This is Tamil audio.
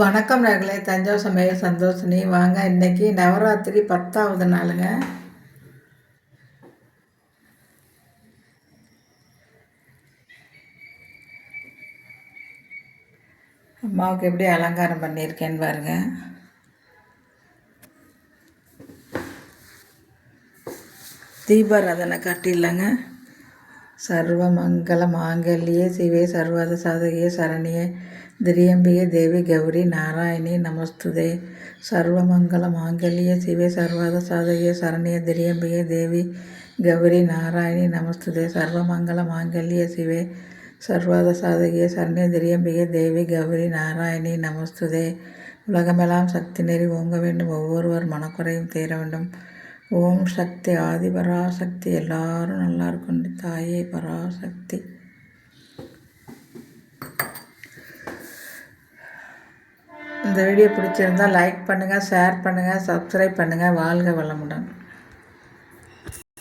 வணக்கம் நகலே தஞ்சாவூர் சமையல் சந்தோஷினி. வாங்க இன்னைக்கு நவராத்திரி பத்தாவது நாளுங்க. அம்மாவுக்கு எப்படி அலங்காரம் பண்ணியிருக்கேன்னு பாருங்க. தீபாராதனை காட்டிடலாங்க. சர்வமங்கல மாங்கல்ய சிவே சர்வத சாதகிய சரணியே திரியம்பிகை தேவி கௌரி நாராயணி நமஸ்துதே. சர்வமங்கல மாங்கல்ய சிவே சர்வத சாதகிய சரணிய திரியம்பிகை தேவி கௌரி நாராயணி நமஸ்துதே. சர்வமங்கல மாங்கல்ய சிவே சர்வத சாதகிய சரணிய திரியம்பிகை தேவி கௌரி நாராயணி நமஸ்துதே. உலகமெல்லாம் சக்தி நெறி ஓங்க வேண்டும். ஒவ்வொருவர் மனக்குறையும் தீர வேண்டும். ஓம் சக்தி ஆதி பராசக்தி. எல்லாரும் நல்லா இருக்கணும் தாயே பராசக்தி. இந்த வீடியோ பிடிச்சிருந்தால் லைக் பண்ணுங்கள் ஷேர் பண்ணுங்கள் சப்ஸ்கிரைப் பண்ணுங்கள் வாழ்க வளமுடன்.